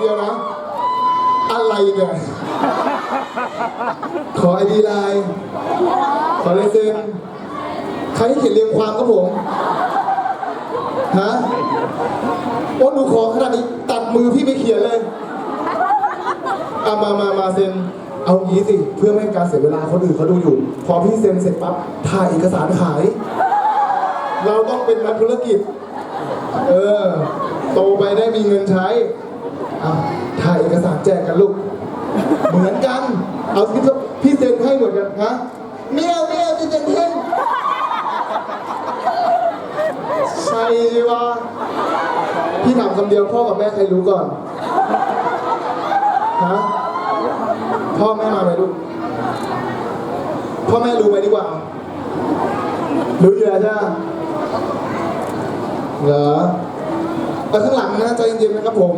เดียวนะ อะไรเนี่ย ขอไอดีไลน์ขอลายเซ็นใครให้เขียนเรียงความครับผม ฮะ โอ้หนูขอขนาดนี้ตัดมือพี่ไปเขียนเลยเอามามามาเซ็น เอางี้สิ เพื่อไม่ให้การเสียเวลาคนอื่นเขาดูอยู่ พอพี่เซ็นเสร็จปั๊บถ่ายเอกสารขาย เราต้องเป็นนักธุรกิจ เออ โตไปได้มีเงินใช้ เอาถ่ายเอกสารแจกกันลูก เหมือนกัน เอาพี่พี่เซ็นให้เหมือนกันฮะเมียวเมียวจะเซ็นให้ใช่วะพี่ถามคำเดียวพ่อกับแม่ใครรู้ก่อนฮะพ่อแม่มาไหมลูกพ่อแม่รู้ไหมดีกว่า รู้อยู่แล้วใช่ไหมเหรอเอาข้างหลังนะใจเย็นๆนะครับผม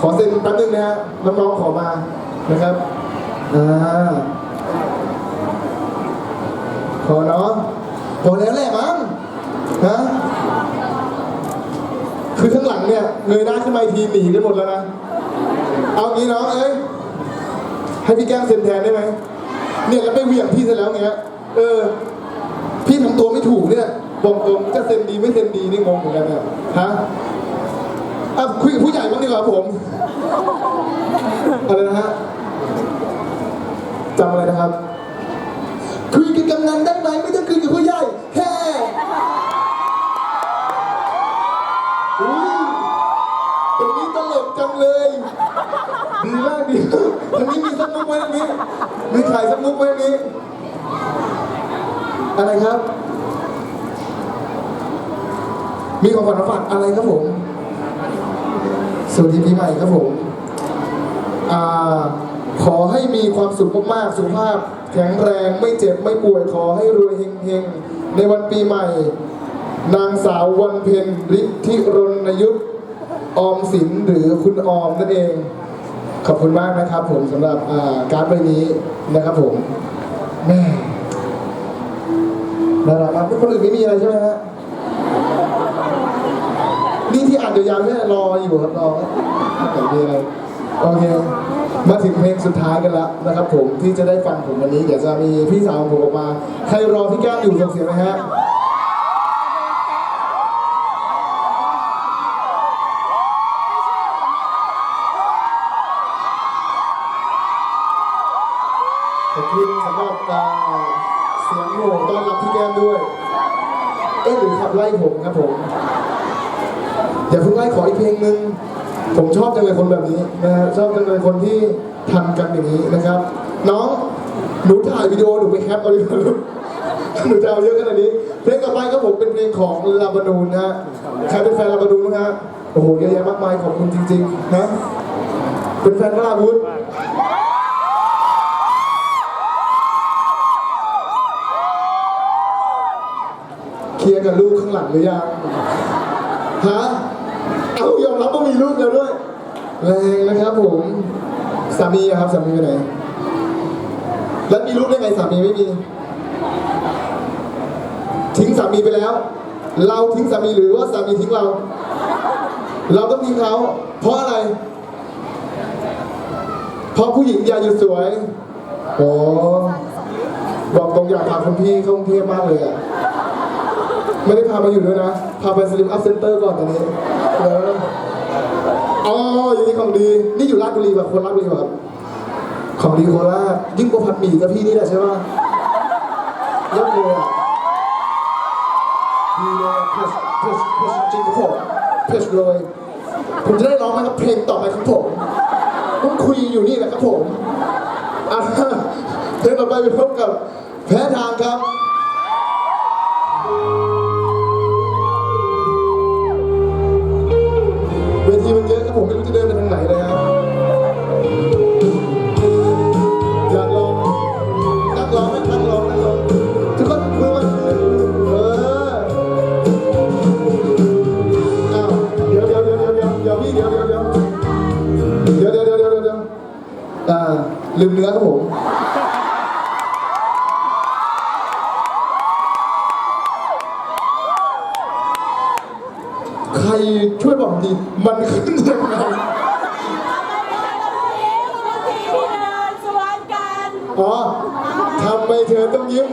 ขอเซ็นแป๊บนึงนะฮะน้องๆขอมานะครับอ่าพอเนาะพอแล้วแหละมั้งฮะคือข้างหลังเนี่ยเงยหน้าขึ้นมาอีกทีหนีกันหมดแล้วนะเอางี้เนาะเอ้ยให้พี่แก้มเซ็นแทนได้ไหมเนี่ยแล้วไปเหวี่ยงพี่ซะแล้วเงี้ยเออ พี่ทำตัวไม่ถูกเนี่ยบอกตรงจะเซ็นดีไม่เซ็นดีนี่งงเหมือนกันเนี่ยฮะ อะคุยกับผู้ใหญ่บ้างดีกว่าผมอะไรนะฮะจำอะไรนะครับ คุยกับกำนันได้ไหมไม่ต้องคุยกับผู้ใหญ่แฮ่อุ้ยตรงนี้ตลกจังเลย ดีมากดีทางนี้มีสักมุกไหมทางนี้ มีขายสักมุกไหมทางนี้ อะไรครับ มีของขวัญมาฝากอะไรครับผม สวัสดีปีใหม่ครับผมอขอให้มีความสุขมากๆ สุขภาพ แข็งแรงไม่เจ็บไม่ป่วยขอให้รวยเฮงๆ ในวันปีใหม่ นางสาววันเพ็ญฤทธิรณยุทธออมสินหรือคุณออมนั่นเอง ขอบคุณมากนะครับผมสำหรับาการ์ดใบนี้นะครับผมแม่น่ารักมากคนอื่นไม่มีอะไรใช่ไหมฮะ นี่ที่อ่าน ยาวๆเนี่ยรออยู่ครับรอแต่มีอะไรโอเคมาถึงเพลงสุดท้ายกันแล้วนะครับผมที่จะได้ฟังผมวันนี้เดี๋ยวจะมีพี่สาวของผมออกมา ใครรอพี่แก้มอยู่ส่งเสียงไหมฮะขอบคุณสำหรับเสียงโหต้อนรับพี่แก้มด้วย เอ๊ะหรือขับไล่ผมครับผม อย่าเพิ่งไล่ขออีกเพลงหนึ่งผมชอบจังเลยคนแบบนี้นะฮะชอบจังเลยคนที่ทำกันอย่างนี้นะครับ น้องหนูถ่ายวิดีโอหนูไปแคปเอาดีกว่าลูกหนูจะเอาเยอะขนาดนี้ เพลงต่อไปครับผมเป็นเพลงของลาบานูนนะฮะใครเป็นแฟนลาบานูนบ้างฮะโอ้โหเยอะแยะมากมายขอบคุณจริงๆนะเป็นแฟนวราวุธเคลียร์กับลูกข้างหลังหรือยังฮะ เอายอมรับว่ามีลูกแล้วด้วยแรงนะครับผมสามีอะครับสามีไปไหนแล้วมีลูกได้ไงสามีไม่มีทิ้งสามีไปแล้ว เราทิ้งสามีหรือว่าสามีทิ้งเรา เราต้องทิ้งเขาเพราะอะไร เพราะผู้หญิงอย่าหยุดสวยโอ้บอกตรงอยากพาคุณพี่เข้ากรุงเทพมากเลยอะ ไม่ได้พามาอยู่ด้วยนะ พาไปสลิมอัพเซ็นเตอร์ก่อนตอนนี้ เอออ๋ออย่างนี้ของดี นี่อยู่ราชบุรีแบบคนราชบุรีแบบของดีโคราชยิ่งกว่าผัดหมี่กับพี่นี่แหละใช่ป่ะเยี่ยมเลยอะดีเลยเพชรเพชรเพชรจริงครับผมเพชรเลย ผมจะได้ร้องไหมครับเพลงต่อไปครับผมต้องคุยอยู่นี่แหละครับผมอะเพลงต่อไปไปพบกับแพ้ทางครับ อะครับผมไม่รู้จะเดินไปทางไหนเลยครับอยากลองนั่งลองไหมนั่งลองนั่งลองทุกคนมือมันเอออ้าวเดี๋ยวเดี๋ยวเดี๋ยวเดี๋ยวเดี๋ยวเดี๋ยวพี่เดี๋ยวเดี๋ยวเดี๋ยวเดี๋ยวเดี๋ยวเดี๋ยวเดี๋ยวเดี๋ยวอ่าลืมเนื้อครับผมใครช่วยบอกทีมันขึ้นยังไง อ๋อทำไมเธอต้องยิ้ม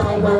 Bye-bye.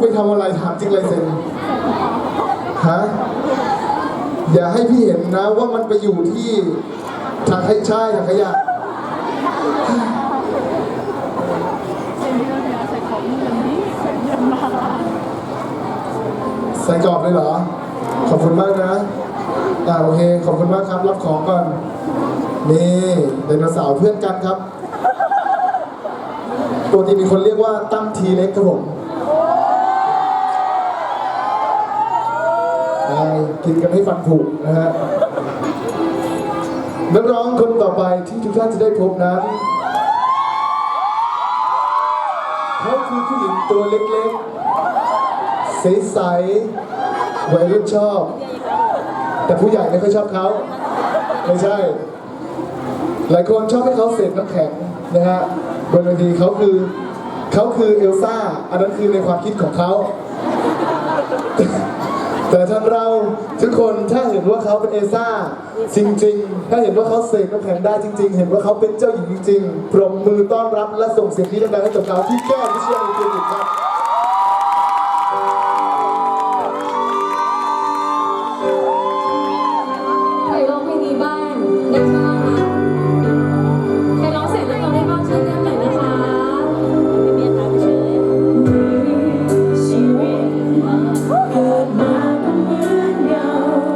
ไปทำอะไรถามจริงเลยเซนฮะอย่าให้พี่เห็นนะว่ามันไปอยู่ที่ถังขยะใช่ายถังขยะใส่กรอบเลยเหรอ ขอบคุณมากนะอ่โอเค ขอบคุณมากครับ รับของก่อน นี่ไดโนเสาร์เพื่อนกันครับตัวที่มีคนเรียกว่าตั้มทีเล็กครับผม กินกันให้ฟันผุนะฮะนักร้องคนต่อไปที่ทุกท่านจะได้พบนั้นเขาคือผู้หญิงตัวเล็กๆ ใสๆวัยรุ่นชอบ แต่ผู้ใหญ่ไม่ค่อยชอบเขาไม่ใช่ หลายคนชอบให้เขาเสกน้ำแข็งนะฮะบนเวทีเขาคือเขาคือเอลซ่า อันนั้นคือในความคิดของเขา แต่ท่านเราทุกคนถ้าเห็นว่าเขาเป็นเอซ่าจริง ๆ ถ้าเห็นว่าเขาเสกน้ำแข็งได้จริง ๆ เห็นว่าเขาเป็นเจ้าหญิงจริงๆปรบมือต้อนรับและส่งเสียงที่ดังๆให้กับเขาที่แก้ววิเชื่อเกียรติครับ